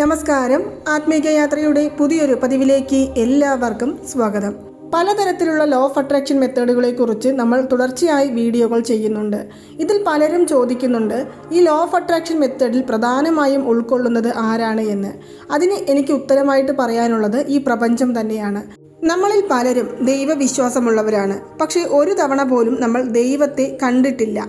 നമസ്കാരം. ആത്മീക യാത്രയുടെ പുതിയൊരു പതിവിലേക്ക് എല്ലാവർക്കും സ്വാഗതം. പലതരത്തിലുള്ള ലോ ഓഫ് അട്രാക്ഷൻ മെത്തേഡുകളെ കുറിച്ച് നമ്മൾ തുടർച്ചയായി വീഡിയോകൾ ചെയ്യുന്നുണ്ട്. ഇതിൽ പലരും ചോദിക്കുന്നുണ്ട് ഈ ലോ ഓഫ് അട്രാക്ഷൻ മെത്തേഡിൽ പ്രധാനമായും ഉൾക്കൊള്ളുന്നത് ആരാണ് എന്ന്. അതിന് എനിക്ക് ഉത്തരമായിട്ട് പറയാനുള്ളത് ഈ പ്രപഞ്ചം തന്നെയാണ്. നമ്മളിൽ പലരും ദൈവവിശ്വാസമുള്ളവരാണ്. പക്ഷേ ഒരു തവണ പോലും നമ്മൾ ദൈവത്തെ കണ്ടിട്ടില്ല.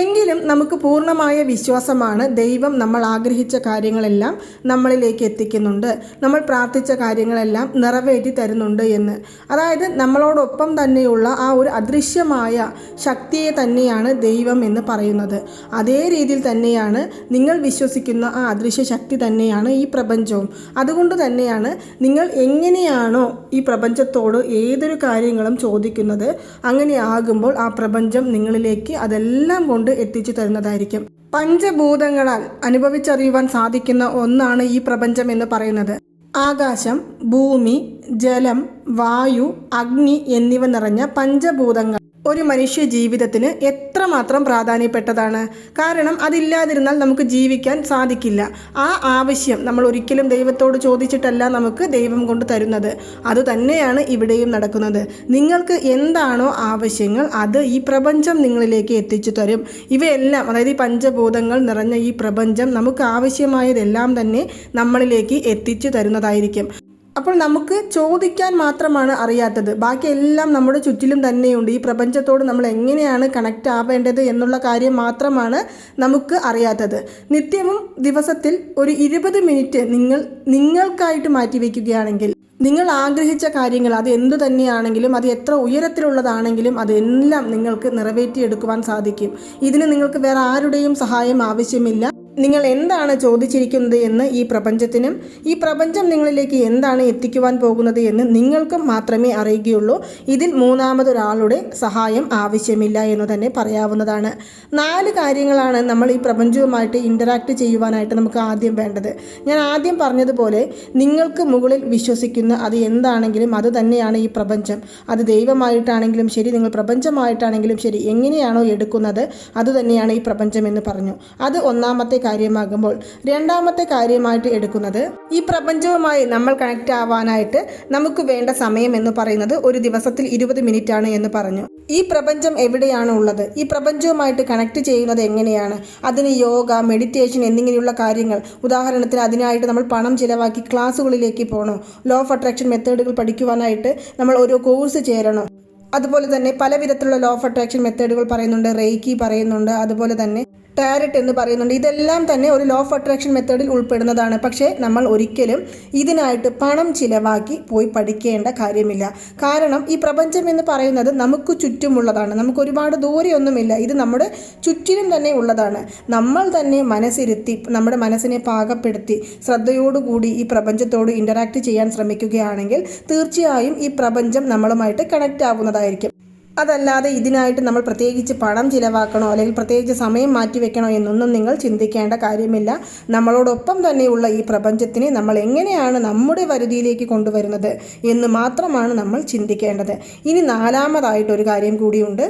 എങ്കിലും നമുക്ക് പൂർണമായ വിശ്വാസമാണ് ദൈവം നമ്മൾ ആഗ്രഹിച്ച കാര്യങ്ങളെല്ലാം നമ്മളിലേക്ക് എത്തിക്കുന്നുണ്ട്. നമ്മൾ പ്രാർത്ഥിച്ച കാര്യങ്ങളെല്ലാം നിറവേറ്റി തരുന്നുണ്ട് എന്ന്. അതായത് നമ്മളോടൊപ്പം തന്നെയുള്ള ആ ഒരു അദൃശ്യമായ ശക്തിയെ തന്നെയാണ് ദൈവം എന്ന് പറയുന്നത്. അതേ രീതിയിൽ തന്നെയാണ് നിങ്ങൾ വിശ്വസിക്കുന്ന ആ അദൃശ്യ ശക്തി തന്നെയാണ് ഈ പ്രപഞ്ചവും. അതുകൊണ്ട് തന്നെയാണ് നിങ്ങൾ എങ്ങനെയാണോ ഈ പ്രപഞ്ചത്തോട് ഏതൊരു കാര്യങ്ങളും ചോദിക്കുന്നത് അങ്ങനെ ആകുമ്പോൾ ആ പ്രപഞ്ചം നിങ്ങളിലേക്ക് അതെല്ലാം കൊണ്ട് എത്തിച്ചു തരുന്നതായിരിക്കും. പഞ്ചഭൂതങ്ങളാൽ അനുഭവിച്ചറിയുവാൻ സാധിക്കുന്ന ഒന്നാണ് ഈ പ്രപഞ്ചം എന്ന് പറയുന്നത്. ആകാശം ഭൂമി ജലം വായു അഗ്നി എന്നിവ നിറഞ്ഞ പഞ്ചഭൂതങ്ങൾ. ഒരു മനുഷ്യ ജീവിതത്തിന് എത്രമാത്രം പ്രാധാന്യപ്പെട്ടതാണ്? കാരണം അതില്ലാതിരുന്നാൽ നമുക്ക് ജീവിക്കാൻ സാധിക്കില്ല. ആ ആവശ്യം നമ്മൾ ഒരിക്കലും ദൈവത്തോട് ചോദിച്ചിട്ടല്ല നമുക്ക് ദൈവം കൊണ്ട് തരുന്നത്. അതുതന്നെയാണ് ഇവിടെയും നടക്കുന്നത്. നിങ്ങൾക്ക് എന്താണോ ആവശ്യങ്ങൾ അത് ഈ പ്രപഞ്ചം നിങ്ങളിലേക്ക് എത്തിച്ചു തരും. ഇവയെല്ലാം അതായത് ഈ പഞ്ചഭൂതങ്ങൾ നിറഞ്ഞ ഈ പ്രപഞ്ചം നമുക്ക് ആവശ്യമായതെല്ലാം തന്നെ നമ്മളിലേക്ക് എത്തിച്ചു തരുന്നതായിരിക്കും. അപ്പോൾ നമുക്ക് ചോദിക്കാൻ മാത്രമാണ് അറിയാത്തത്. ബാക്കി എല്ലാം നമ്മുടെ ചുറ്റിലും തന്നെയുണ്ട്. ഈ പ്രപഞ്ചത്തോട് നമ്മൾ എങ്ങനെയാണ് കണക്റ്റ് ആവേണ്ടത് എന്നുള്ള കാര്യം മാത്രമാണ് നമുക്ക് അറിയാത്തത്. നിത്യവും ദിവസത്തിൽ ഒരു ഇരുപത് മിനിറ്റ് നിങ്ങൾ നിങ്ങൾക്കായിട്ട് മാറ്റിവെക്കുകയാണെങ്കിൽ നിങ്ങൾ ആഗ്രഹിച്ച കാര്യങ്ങൾ അത് എന്തു തന്നെയാണെങ്കിലും അത് എത്ര ഉയരത്തിലുള്ളതാണെങ്കിലും അതെല്ലാം നിങ്ങൾക്ക് നിറവേറ്റിയെടുക്കുവാൻ സാധിക്കും. ഇതിന് നിങ്ങൾക്ക് വേറെ ആരുടെയും സഹായം ആവശ്യമില്ല. നിങ്ങൾ എന്താണ് ചോദിച്ചിരിക്കുന്നത് എന്ന് ഈ പ്രപഞ്ചത്തിനും ഈ പ്രപഞ്ചം നിങ്ങളിലേക്ക് എന്താണ് എത്തിക്കുവാൻ പോകുന്നത് എന്ന് നിങ്ങൾക്കും മാത്രമേ അറിയുകയുള്ളൂ. ഇതിൽ മൂന്നാമതൊരാളുടെ സഹായം ആവശ്യമില്ല എന്ന് തന്നെ പറയാവുന്നതാണ്. നാല് കാര്യങ്ങളാണ് നമ്മൾ ഈ പ്രപഞ്ചവുമായിട്ട് ഇന്ററാക്ട് ചെയ്യുവാനായിട്ട് നമുക്ക് ആദ്യം വേണ്ടത്. ഞാൻ ആദ്യം പറഞ്ഞതുപോലെ നിങ്ങൾക്ക് മുകളിൽ വിശ്വസിക്കുന്ന അത് എന്താണെങ്കിലും അത് തന്നെയാണ് ഈ പ്രപഞ്ചം. അത് ദൈവമായിട്ടാണെങ്കിലും ശരി നിങ്ങൾ പ്രപഞ്ചമായിട്ടാണെങ്കിലും ശരി എങ്ങനെയാണോ എടുക്കുന്നത് അത് തന്നെയാണ് ഈ പ്രപഞ്ചം എന്ന് പറഞ്ഞു. അത് ഒന്നാമത്തെ കാര്യമാകുമ്പോൾ രണ്ടാമത്തെ കാര്യമായിട്ട് എടുക്കുന്നത് ഈ പ്രപഞ്ചവുമായി നമ്മൾ കണക്ട് ആവാനായിട്ട് നമുക്ക് വേണ്ട സമയം എന്ന് പറയുന്നത് ഒരു ദിവസത്തിൽ ഇരുപത് മിനിറ്റ് ആണ് എന്ന് പറഞ്ഞു. ഈ പ്രപഞ്ചം എവിടെയാണ് ഉള്ളത്? ഈ പ്രപഞ്ചവുമായിട്ട് കണക്ട് ചെയ്യുന്നത് എങ്ങനെയാണ്? അതിന് യോഗ മെഡിറ്റേഷൻ എന്നിങ്ങനെയുള്ള കാര്യങ്ങൾ. ഉദാഹരണത്തിന് അതിനായിട്ട് നമ്മൾ പണം ചിലവാക്കി ക്ലാസ്സുകളിലേക്ക് പോകണോ. ലോ ഓഫ് അട്രാക്ഷൻ മെത്തേഡുകൾ പഠിക്കുവാനായിട്ട് നമ്മൾ ഓരോ കോഴ്സ് ചേരണോ. അതുപോലെ തന്നെ പല വിധത്തിലുള്ള ലോ ഓഫ് അട്രാക്ഷൻ മെത്തേഡുകൾ പറയുന്നുണ്ട്. റേക്കി പറയുന്നുണ്ട്. അതുപോലെ തന്നെ ടാരറ്റ് എന്ന് പറയുന്നുണ്ട്. ഇതെല്ലാം തന്നെ ഒരു ലോ ഓഫ് അട്രാക്ഷൻ മെത്തേഡിൽ ഉൾപ്പെടുന്നതാണ്. പക്ഷേ നമ്മൾ ഒരിക്കലും ഇതിനായിട്ട് പണം ചിലവാക്കി പോയി പഠിക്കേണ്ട കാര്യമില്ല. കാരണം ഈ പ്രപഞ്ചം എന്ന് പറയുന്നത് നമുക്ക് ചുറ്റുമുള്ളതാണ്. നമുക്ക് ഒരുപാട് ദൂരെയൊന്നുമില്ല. ഇത് നമ്മുടെ ചുറ്റിലും തന്നെ ഉള്ളതാണ്. നമ്മൾ തന്നെ മനസ്സിരുത്തി നമ്മുടെ മനസ്സിനെ പാകപ്പെടുത്തി ശ്രദ്ധയോടുകൂടി ഈ പ്രപഞ്ചത്തോട് ഇന്ററാക്ട് ചെയ്യാൻ ശ്രമിക്കുകയാണെങ്കിൽ തീർച്ചയായും ഈ പ്രപഞ്ചം നമ്മളുമായിട്ട് കണക്റ്റ് ആവുന്നതായിരിക്കും. അതല്ലാതെ ഇതിനായിട്ട് നമ്മൾ പ്രത്യേകിച്ച് പണം ചിലവാക്കണോ അല്ലെങ്കിൽ പ്രത്യേകിച്ച് സമയം മാറ്റി മാറ്റിവെക്കണോ എന്നൊന്നും നിങ്ങൾ ചിന്തിക്കേണ്ട കാര്യമില്ല. നമ്മളോടൊപ്പം തന്നെയുള്ള ഈ പ്രപഞ്ചത്തിനെ നമ്മൾ എങ്ങനെയാണ് നമ്മുടെ വരുതിയിലേക്ക് കൊണ്ടുവരുന്നത് എന്ന് മാത്രമാണ് നമ്മൾ ചിന്തിക്കേണ്ടത്. ഇനി നാലാമതായിട്ടൊരു കാര്യം കൂടിയുണ്ട്.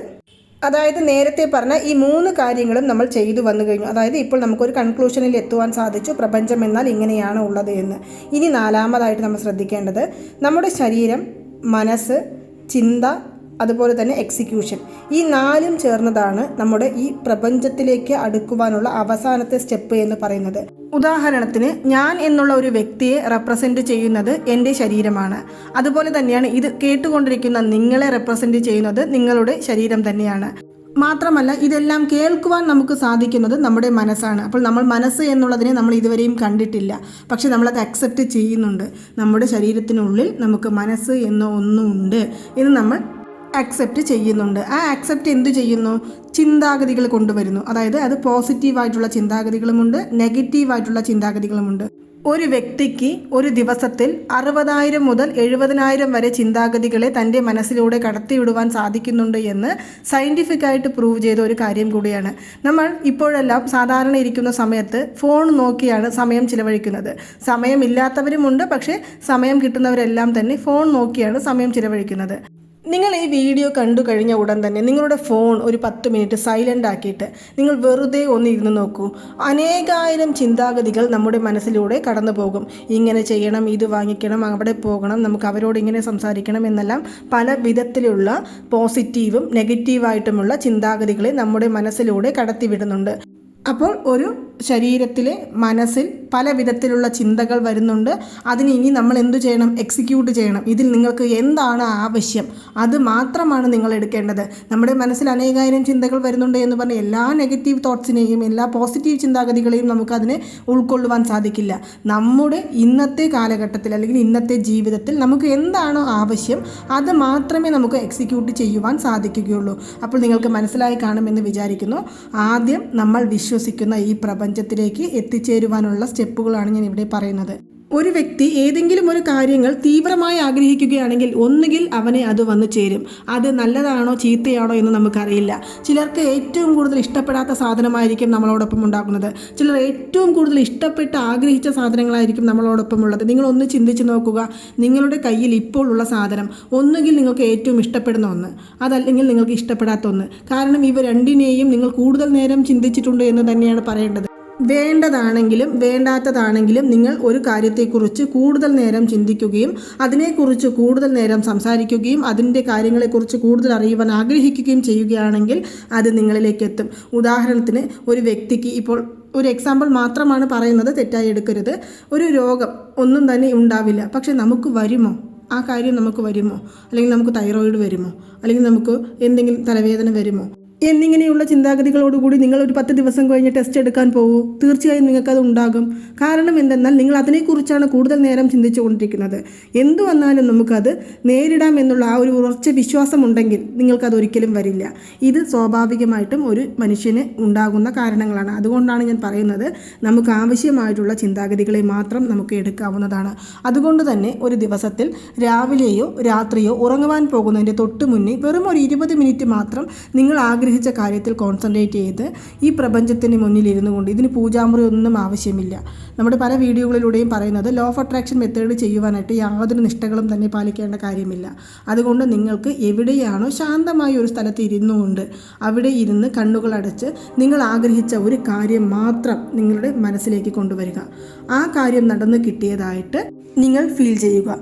അതായത് നേരത്തെ പറഞ്ഞ ഈ മൂന്ന് കാര്യങ്ങളും നമ്മൾ ചെയ്തു വന്നു കഴിഞ്ഞു. അതായത് ഇപ്പോൾ നമുക്കൊരു കൺക്ലൂഷനിൽ എത്തുവാൻ സാധിച്ചു പ്രപഞ്ചം എന്നാൽ ഇങ്ങനെയാണ് ഉള്ളത് എന്ന്. ഇനി നാലാമതായിട്ട് നമ്മൾ ശ്രദ്ധിക്കേണ്ടത് നമ്മുടെ ശരീരം മനസ്സ് ചിന്ത അതുപോലെ തന്നെ എക്സിക്യൂഷൻ ഈ നാലും ചേർന്നതാണ് നമ്മുടെ ഈ പ്രപഞ്ചത്തിലേക്ക് അടുക്കുവാനുള്ള അവസാനത്തെ സ്റ്റെപ്പ് എന്ന് പറയുന്നത്. ഉദാഹരണത്തിന് ഞാൻ എന്നുള്ള ഒരു വ്യക്തിയെ റെപ്രസെന്റ് ചെയ്യുന്നത് എന്റെ ശരീരമാണ്. അതുപോലെ തന്നെയാണ് ഇത് കേട്ടുകൊണ്ടിരിക്കുന്ന നിങ്ങളെ റെപ്രസെന്റ് ചെയ്യുന്നത് നിങ്ങളുടെ ശരീരം തന്നെയാണ്. മാത്രമല്ല ഇതെല്ലാം കേൾക്കുവാൻ നമുക്ക് സാധിക്കുന്നത് നമ്മുടെ മനസ്സാണ്. അപ്പോൾ നമ്മൾ മനസ്സ് എന്നുള്ളതിനെ നമ്മൾ ഇതുവരെയും കണ്ടിട്ടില്ല. പക്ഷെ നമ്മളത് അക്സെപ്റ്റ് ചെയ്യുന്നുണ്ട്. നമ്മുടെ ശരീരത്തിനുള്ളിൽ നമുക്ക് മനസ്സ് എന്ന ഒന്നുണ്ട് എന്ന് നമ്മൾ അക്സെപ്റ്റ് ചെയ്യുന്നുണ്ട്. ആ അക്സെപ്റ്റ് എന്തു ചെയ്യുന്നു? ചിന്താഗതികൾ കൊണ്ടുവരുന്നു. അതായത് അത് പോസിറ്റീവായിട്ടുള്ള ചിന്താഗതികളുമുണ്ട് നെഗറ്റീവായിട്ടുള്ള ചിന്താഗതികളുമുണ്ട്. ഒരു വ്യക്തിക്ക് ഒരു ദിവസത്തിൽ അറുപതായിരം മുതൽ എഴുപതിനായിരം വരെ ചിന്താഗതികളെ തന്റെ മനസ്സിലൂടെ കടത്തിവിടുവാൻ സാധിക്കുന്നുണ്ട് എന്ന് സയന്റിഫിക്കായിട്ട് പ്രൂവ് ചെയ്ത ഒരു കാര്യം കൂടിയാണ്. നമ്മൾ ഇപ്പോഴെല്ലാം സാധാരണ ഇരിക്കുന്ന സമയത്ത് ഫോൺ നോക്കിയാണ് സമയം ചിലവഴിക്കുന്നത്. സമയമില്ലാത്തവരുമുണ്ട് പക്ഷേ സമയം കിട്ടുന്നവരെല്ലാം തന്നെ ഫോൺ നോക്കിയാണ് സമയം ചിലവഴിക്കുന്നത്. നിങ്ങൾ ഈ വീഡിയോ കണ്ടു കഴിഞ്ഞ ഉടൻ തന്നെ നിങ്ങളുടെ ഫോൺ ഒരു പത്ത് മിനിറ്റ് സൈലന്റ് ആക്കിയിട്ട് നിങ്ങൾ വെറുതെ ഒന്ന് ഇരുന്ന് നോക്കൂ. അനേകായിരം ചിന്താഗതികൾ നമ്മുടെ മനസ്സിലൂടെ കടന്നു പോകും. ഇങ്ങനെ ചെയ്യണം ഇത് വാങ്ങിക്കണം അവിടെ പോകണം നമുക്ക് അവരോട് ഇങ്ങനെ സംസാരിക്കണം എന്നെല്ലാം പല വിധത്തിലുള്ള പോസിറ്റീവും നെഗറ്റീവായിട്ടുമുള്ള ചിന്താഗതികളെ നമ്മുടെ മനസ്സിലൂടെ കടത്തിവിടുന്നുണ്ട്. അപ്പോൾ ഒരു ശരീരത്തിൽ മനസ്സിൽ പല വിധത്തിലുള്ള ചിന്തകൾ വരുന്നുണ്ട്. അതിന് ഇനി നമ്മൾ എന്തു ചെയ്യണം? എക്സിക്യൂട്ട് ചെയ്യണം. ഇതിൽ നിങ്ങൾക്ക് എന്താണ് ആവശ്യം? അത് മാത്രമാണ് നിങ്ങൾ എടുക്കേണ്ടത്. നമ്മുടെ മനസ്സിൽ അനേകായിരം ചിന്തകൾ വരുന്നുണ്ട് എന്ന് പറഞ്ഞ് എല്ലാ നെഗറ്റീവ് തോട്ട്സിനെയും എല്ലാ പോസിറ്റീവ് ചിന്താഗതികളെയും നമുക്കതിനെ ഉൾക്കൊള്ളുവാൻ സാധിക്കില്ല. നമ്മുടെ ഇന്നത്തെ കാലഘട്ടത്തിൽ അല്ലെങ്കിൽ ഇന്നത്തെ ജീവിതത്തിൽ നമുക്ക് എന്താണോ ആവശ്യം അത് മാത്രമേ നമുക്ക് എക്സിക്യൂട്ട് ചെയ്യുവാൻ സാധിക്കുകയുള്ളൂ. അപ്പോൾ നിങ്ങൾക്ക് മനസ്സിലായി കാണുമെന്ന് വിചാരിക്കുന്നു. ആദ്യം നമ്മൾ വിശ്വസിക്കുന്ന ഈ പ്രപഞ്ചത്തിലേക്ക് എത്തിച്ചേരുവാനുള്ള സ്റ്റെപ്പുകളാണ് ഞാൻ ഇവിടെ പറയുന്നത്. ഒരു വ്യക്തി ഏതെങ്കിലും ഒരു കാര്യങ്ങൾ തീവ്രമായി ആഗ്രഹിക്കുകയാണെങ്കിൽ ഒന്നുകിൽ അവനെ അത് വന്നു ചേരും. അത് നല്ലതാണോ ചീത്തയാണോ എന്ന് നമുക്കറിയില്ല. ചിലർക്ക് ഏറ്റവും കൂടുതൽ ഇഷ്ടപ്പെടാത്ത സാധനമായിരിക്കും നമ്മളോടൊപ്പം ഉണ്ടാക്കുന്നത് ചിലർ ഏറ്റവും കൂടുതൽ ഇഷ്ടപ്പെട്ട് ആഗ്രഹിച്ച സാധനങ്ങളായിരിക്കും നമ്മളോടൊപ്പം ഉള്ളത്. നിങ്ങൾ ഒന്ന് ചിന്തിച്ച് നോക്കുക. നിങ്ങളുടെ കയ്യിൽ ഇപ്പോൾ ഉള്ള സാധനം ഒന്നുകിൽ നിങ്ങൾക്ക് ഏറ്റവും ഇഷ്ടപ്പെടുന്ന ഒന്ന് അതല്ലെങ്കിൽ നിങ്ങൾക്ക് ഇഷ്ടപ്പെടാത്ത ഒന്ന്. കാരണം ഇവ രണ്ടിനെയും നിങ്ങൾ കൂടുതൽ നേരം ചിന്തിച്ചിട്ടുണ്ട് എന്ന് തന്നെയാണ് പറയേണ്ടത്. വേണ്ടതാണെങ്കിലും വേണ്ടാത്തതാണെങ്കിലും നിങ്ങൾ ഒരു കാര്യത്തെക്കുറിച്ച് കൂടുതൽ നേരം ചിന്തിക്കുകയും അതിനെക്കുറിച്ച് കൂടുതൽ നേരം സംസാരിക്കുകയും അതിന്റെ കാര്യങ്ങളെക്കുറിച്ച് കൂടുതൽ അറിയുവാൻ ആഗ്രഹിക്കുകയും ചെയ്യുകയാണെങ്കിൽ അത് നിങ്ങളിലേക്ക് എത്തും. ഉദാഹരണത്തിന് ഒരു വ്യക്തിക്ക് ഇപ്പോൾ ഒരു എക്സാമ്പിൾ മാത്രമാണ് പറയുന്നത് തെറ്റായി എടുക്കരുത്. ഒരു രോഗം ഒന്നും തന്നെ ഉണ്ടാവില്ല. പക്ഷെ നമുക്ക് വരുമോ? ആ കാര്യം നമുക്ക് വരുമോ? അല്ലെങ്കിൽ നമുക്ക് തൈറോയിഡ് വരുമോ? അല്ലെങ്കിൽ നമുക്ക് എന്തെങ്കിലും തലവേദന വരുമോ? എന്നിങ്ങനെയുള്ള ചിന്താഗതികളോടുകൂടി നിങ്ങൾ ഒരു പത്ത് ദിവസം കഴിഞ്ഞ് ടെസ്റ്റ് എടുക്കാൻ പോകൂ തീർച്ചയായും നിങ്ങൾക്കത് ഉണ്ടാകും. കാരണം എന്തെന്നാൽ നിങ്ങൾ അതിനെക്കുറിച്ചാണ് കൂടുതൽ നേരം ചിന്തിച്ചുകൊണ്ടിരിക്കുന്നത്. എന്തു വന്നാലും നമുക്കത് നേരിടാം എന്നുള്ള ആ ഒരു ഉറച്ച വിശ്വാസം ഉണ്ടെങ്കിൽ നിങ്ങൾക്കത് ഒരിക്കലും വരില്ല. ഇത് സ്വാഭാവികമായിട്ടും ഒരു മനുഷ്യന് ഉണ്ടാകുന്ന കാരണങ്ങളാണ്. അതുകൊണ്ടാണ് ഞാൻ പറയുന്നത് നമുക്ക് ആവശ്യമായിട്ടുള്ള ചിന്താഗതികളെ മാത്രം നമുക്ക് എടുക്കാവുന്നതാണ്. അതുകൊണ്ട് തന്നെ ഒരു ദിവസത്തിൽ രാവിലെയോ രാത്രിയോ ഉറങ്ങുവാൻ പോകുന്നതിന്റെ തൊട്ട് മുന്നേ വെറും ഒരു ഇരുപത് മിനിറ്റ് മാത്രം നിങ്ങൾ ആഗ്രഹിച്ച കാര്യത്തിൽ കോൺസെൻട്രേറ്റ് ചെയ്ത് ഈ പ്രപഞ്ചത്തിന് മുന്നിൽ ഇരുന്നു കൊണ്ട് ഇതിന് പൂജാമുറി ഒന്നും ആവശ്യമില്ല. നമ്മുടെ പല വീഡിയോകളിലൂടെയും പറയുന്നത് ലോ ഓഫ് അട്രാക്ഷൻ മെത്തേഡ് ചെയ്യുവാനായിട്ട് യാതൊരു നിഷ്ഠകളും തന്നെ പാലിക്കേണ്ട കാര്യമില്ല. അതുകൊണ്ട് നിങ്ങൾക്ക് എവിടെയാണോ ശാന്തമായ ഒരു സ്ഥലത്ത് ഇരുന്നുകൊണ്ട് അവിടെ ഇരുന്ന് കണ്ണുകൾ അടച്ച് നിങ്ങൾ ആഗ്രഹിച്ച ഒരു കാര്യം മാത്രം നിങ്ങളുടെ മനസ്സിലേക്ക് കൊണ്ടുവരിക. ആ കാര്യം നടന്നു കിട്ടിയതായിട്ട് നിങ്ങൾ ഫീൽ ചെയ്യുക.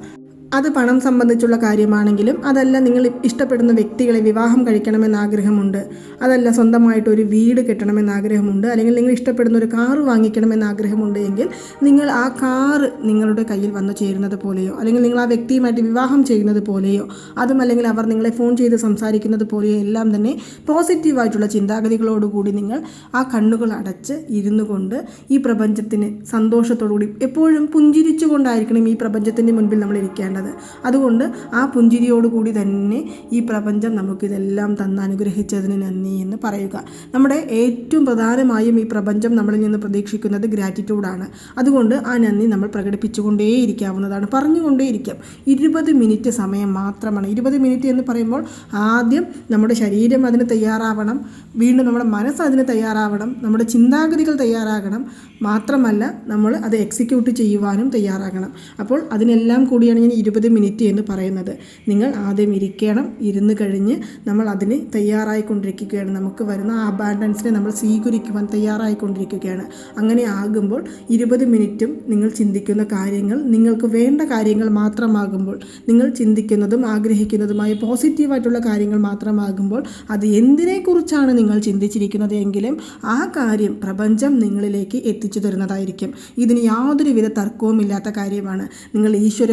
അത് പണം സംബന്ധിച്ചുള്ള കാര്യമാണെങ്കിലും അതല്ല നിങ്ങൾ ഇഷ്ടപ്പെടുന്ന വ്യക്തികളെ വിവാഹം കഴിക്കണമെന്ന് ആഗ്രഹമുണ്ട്. അതല്ല സ്വന്തമായിട്ട് ഒരു വീട് കെട്ടണമെന്ന് ആഗ്രഹമുണ്ട്. അല്ലെങ്കിൽ നിങ്ങൾ ഇഷ്ടപ്പെടുന്ന ഒരു കാറ് വാങ്ങിക്കണമെന്ന് ആഗ്രഹമുണ്ട് എങ്കിൽ നിങ്ങൾ ആ കാറ് നിങ്ങളുടെ കയ്യിൽ വന്നു ചേരുന്നത് പോലെയോ അല്ലെങ്കിൽ നിങ്ങൾ ആ വ്യക്തിയുമായിട്ട് വിവാഹം ചെയ്യുന്നത് പോലെയോ അതും അല്ലെങ്കിൽ അവർ നിങ്ങളെ ഫോൺ ചെയ്ത് സംസാരിക്കുന്നത് പോലെയോ എല്ലാം തന്നെ പോസിറ്റീവായിട്ടുള്ള ചിന്താഗതികളോടുകൂടി നിങ്ങൾ ആ കണ്ണുകൾ അടച്ച് ഇരുന്നു കൊണ്ട് ഈ പ്രപഞ്ചത്തിന് സന്തോഷത്തോടുകൂടി എപ്പോഴും പുഞ്ചിരിച്ചുകൊണ്ടായിരിക്കണം ഈ പ്രപഞ്ചത്തിന്റെ മുൻപിൽ നമ്മൾ ഇരിക്കേണ്ടത്. അതുകൊണ്ട് ആ പുഞ്ചിരിയോടുകൂടി തന്നെ ഈ പ്രപഞ്ചം നമുക്കിതെല്ലാം തന്ന് അനുഗ്രഹിച്ചതിന് നന്ദി എന്ന് പറയുക. നമ്മുടെ ഏറ്റവും പ്രധാനമായും ഈ പ്രപഞ്ചം നമ്മളിൽ നിന്ന് പ്രതീക്ഷിക്കുന്നത് ഗ്രാറ്റിറ്റ്യൂഡാണ് അതുകൊണ്ട് ആ നന്ദി നമ്മൾ പ്രകടിപ്പിച്ചുകൊണ്ടേയിരിക്കാവുന്നതാണ്. പറഞ്ഞുകൊണ്ടേയിരിക്കാം. ഇരുപത് മിനിറ്റ് സമയം മാത്രമാണ്. ഇരുപത് മിനിറ്റ് എന്ന് പറയുമ്പോൾ ആദ്യം നമ്മുടെ ശരീരം അതിന് തയ്യാറാവണം. വീണ്ടും നമ്മുടെ മനസ്സ് അതിന് തയ്യാറാവണം. നമ്മുടെ ചിന്താഗതികൾ തയ്യാറാകണം. മാത്രമല്ല നമ്മൾ അത് എക്സിക്യൂട്ട് ചെയ്യുവാനും തയ്യാറാകണം. അപ്പോൾ അതിനെല്ലാം കൂടിയാണ് ഞാൻ ഇരുപത് മിനിറ്റ് എന്ന് പറയുന്നത്. നിങ്ങൾ ആദ്യം ഇരിക്കണം ഇരുന്ന് കഴിഞ്ഞ് നമ്മൾ അതിന് തയ്യാറായിക്കൊണ്ടിരിക്കുകയാണ്. നമുക്ക് വരുന്ന ആ അബാൻഡൻസിനെ നമ്മൾ സ്വീകരിക്കുവാൻ തയ്യാറായിക്കൊണ്ടിരിക്കുകയാണ്. അങ്ങനെ ആകുമ്പോൾ ഇരുപത് മിനിറ്റും നിങ്ങൾ ചിന്തിക്കുന്ന കാര്യങ്ങൾ നിങ്ങൾക്ക് വേണ്ട കാര്യങ്ങൾ മാത്രമാകുമ്പോൾ നിങ്ങൾ ചിന്തിക്കുന്നതും ആഗ്രഹിക്കുന്നതുമായ പോസിറ്റീവായിട്ടുള്ള കാര്യങ്ങൾ മാത്രമാകുമ്പോൾ അത് എന്തിനെക്കുറിച്ചാണ് നിങ്ങൾ ചിന്തിച്ചിരിക്കുന്നത് എങ്കിലും ആ കാര്യം പ്രപഞ്ചം നിങ്ങളിലേക്ക് എത്തിച്ചു തരുന്നതായിരിക്കും. ഇതിന് യാതൊരുവിധ തർക്കവുമില്ലാത്ത കാര്യമാണ്. നിങ്ങൾ ഈശ്വര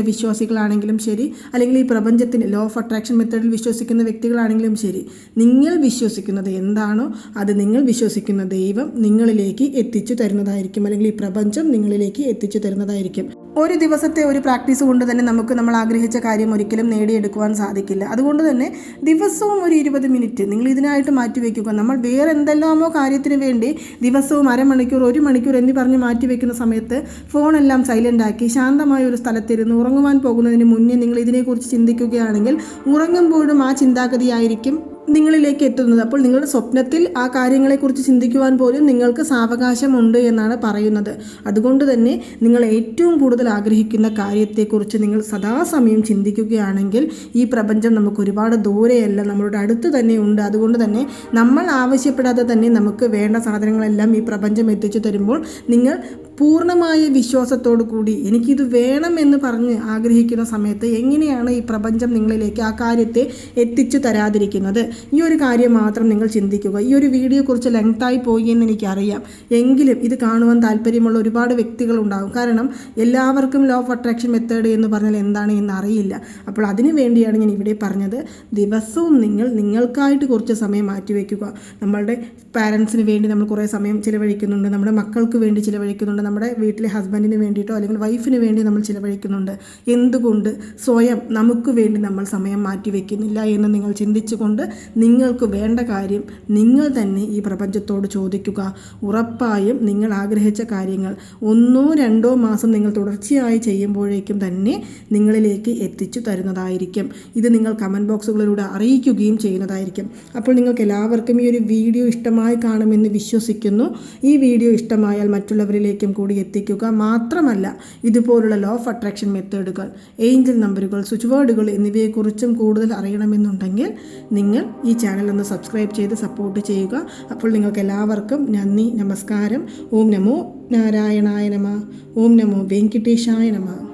വിശ്വാസികളാണെങ്കിലും ശരി. അല്ലെങ്കിൽ ഈ പ്രപഞ്ചത്തിന് ലോ ഓഫ് അട്രാക്ഷൻ മെത്തേഡിൽ വിശ്വസിക്കുന്ന വ്യക്തികളാണെങ്കിലും ശരി. നിങ്ങൾ വിശ്വസിക്കുന്നത് എന്താണോ അത് നിങ്ങൾ വിശ്വസിക്കുന്ന ദൈവം നിങ്ങളിലേക്ക് എത്തിച്ചു തരുന്നതായിരിക്കും. അല്ലെങ്കിൽ ഈ പ്രപഞ്ചം നിങ്ങളിലേക്ക് എത്തിച്ചു തരുന്നതായിരിക്കും. ഒരു ദിവസത്തെ ഒരു പ്രാക്ടീസ് കൊണ്ട് തന്നെ നമുക്ക് നമ്മൾ ആഗ്രഹിച്ച കാര്യം ഒരിക്കലും നേടിയെടുക്കുവാൻ സാധിക്കില്ല. അതുകൊണ്ട് തന്നെ ദിവസവും ഒരു ഇരുപത് മിനിറ്റ് നിങ്ങൾ ഇതിനായിട്ട് മാറ്റിവെക്കുക നമ്മൾ വേറെ എന്തെല്ലാമോ കാര്യത്തിന് വേണ്ടി ദിവസവും അരമണിക്കൂർ ഒരു മണിക്കൂർ എന്നീ പറഞ്ഞ് മാറ്റിവെക്കുന്ന സമയത്ത് ഫോണെല്ലാം സൈലന്റ് ആക്കി ശാന്തമായ ഒരു സ്ഥലത്തിരുന്ന് ഉറങ്ങുവാൻ പോകുന്നതിന് മുന്നേ നിങ്ങൾ ഇതിനെക്കുറിച്ച് ചിന്തിക്കുകയാണെങ്കിൽ ഉറങ്ങുമ്പോഴും ആ ചിന്താഗതിയായിരിക്കും നിങ്ങളിലേക്ക് എത്തുന്നത്. അപ്പോൾ നിങ്ങളുടെ സ്വപ്നത്തിൽ ആ കാര്യങ്ങളെക്കുറിച്ച് ചിന്തിക്കുവാൻ പോലും നിങ്ങൾക്ക് സാവകാശമുണ്ട് എന്നാണ് പറയുന്നത്. അതുകൊണ്ട് തന്നെ നിങ്ങൾ ഏറ്റവും കൂടുതൽ ആഗ്രഹിക്കുന്ന കാര്യത്തെക്കുറിച്ച് നിങ്ങൾ സദാസമയം ചിന്തിക്കുകയാണെങ്കിൽ ഈ പ്രപഞ്ചം നമുക്ക് ഒരുപാട് ദൂരെയല്ല നമ്മളുടെ അടുത്ത് തന്നെ ഉണ്ട്. അതുകൊണ്ട് തന്നെ നമ്മൾ ആവശ്യപ്പെടാതെ തന്നെ നമുക്ക് വേണ്ട സാധനങ്ങളെല്ലാം ഈ പ്രപഞ്ചം എത്തിച്ചു തരുമ്പോൾ നിങ്ങൾ പൂർണമായ വിശ്വാസത്തോടു കൂടി എനിക്കിത് വേണം എന്ന് പറഞ്ഞ് ആഗ്രഹിക്കുന്ന സമയത്ത് എങ്ങനെയാണ് ഈ പ്രപഞ്ചം നിങ്ങളിലേക്ക് ആ കാര്യത്തെ എത്തിച്ചു തരാതിരിക്കുന്നത്? ഈ ഒരു കാര്യം മാത്രം നിങ്ങൾ ചിന്തിക്കുക. ഈ ഒരു വീഡിയോ കുറിച്ച് ലെങ്തായി പോയി എന്ന് എനിക്കറിയാം. എങ്കിലും ഇത് കാണുവാൻ താല്പര്യമുള്ള ഒരുപാട് വ്യക്തികളുണ്ടാകും കാരണം എല്ലാവർക്കും ലോ ഓഫ് അട്രാക്ഷൻ മെത്തേഡ് എന്ന് പറഞ്ഞാൽ എന്താണ് എന്ന് അറിയില്ല. അപ്പോൾ അതിനു വേണ്ടിയാണ് ഞാൻ ഇവിടെ പറഞ്ഞത്. ദിവസവും നിങ്ങൾ നിങ്ങൾക്കായിട്ട് കുറച്ച് സമയം മാറ്റിവെക്കുക നമ്മളുടെ പാരൻസിന് വേണ്ടി നമ്മൾ കുറേ സമയം ചിലവഴിക്കുന്നുണ്ട്. നമ്മുടെ മക്കൾക്ക് വേണ്ടി ചിലവഴിക്കുന്നുണ്ട്. നമ്മുടെ വീട്ടിലെ ഹസ്ബൻഡിന് വേണ്ടിയിട്ടോ അല്ലെങ്കിൽ വൈഫിന് വേണ്ടി നമ്മൾ ചിലവഴിക്കുന്നുണ്ട്. എന്തുകൊണ്ട് സ്വയം നമുക്ക് വേണ്ടി നമ്മൾ സമയം മാറ്റിവെക്കുന്നില്ല എന്ന് നിങ്ങൾ ചിന്തിച്ചുകൊണ്ട് നിങ്ങൾക്ക് വേണ്ട കാര്യം നിങ്ങൾ തന്നെ ഈ പ്രപഞ്ചത്തോട് ചോദിക്കുക. ഉറപ്പായും നിങ്ങൾ ആഗ്രഹിച്ച കാര്യങ്ങൾ ഒന്നോ രണ്ടോ മാസം നിങ്ങൾ തുടർച്ചയായി ചെയ്യുമ്പോഴേക്കും തന്നെ നിങ്ങളിലേക്ക് എത്തിച്ചു തരുന്നതായിരിക്കും. ഇത് നിങ്ങൾ കമന്റ് ബോക്സുകളിലൂടെ അറിയിക്കുകയും ചെയ്യുന്നതായിരിക്കും. അപ്പോൾ നിങ്ങൾക്ക് എല്ലാവർക്കും ഈ ഒരു വീഡിയോ ഇഷ്ടമായി കാണുമെന്ന് വിശ്വസിക്കുന്നു. ഈ വീഡിയോ ഇഷ്ടമായാൽ മറ്റുള്ളവരിലേക്കും കൂടി എത്തിക്കുക. മാത്രമല്ല ഇതുപോലുള്ള ലോ ഓഫ് അട്രാക്ഷൻ മെത്തേഡുകൾ ഏഞ്ചൽ നമ്പറുകൾ സ്വിച്ച് വേർഡുകൾ എന്നിവയെക്കുറിച്ചും കൂടുതൽ അറിയണമെന്നുണ്ടെങ്കിൽ നിങ്ങൾ ഈ ചാനൽ ഒന്ന് സബ്സ്ക്രൈബ് ചെയ്ത് സപ്പോർട്ട് ചെയ്യുക. അപ്പോൾ നിങ്ങൾക്ക് എല്ലാവർക്കും നന്ദി നമസ്കാരം. ഓം നമോ നാരായണായ നമ. ഓം നമോ വെങ്കിട്ടേശായ നമ.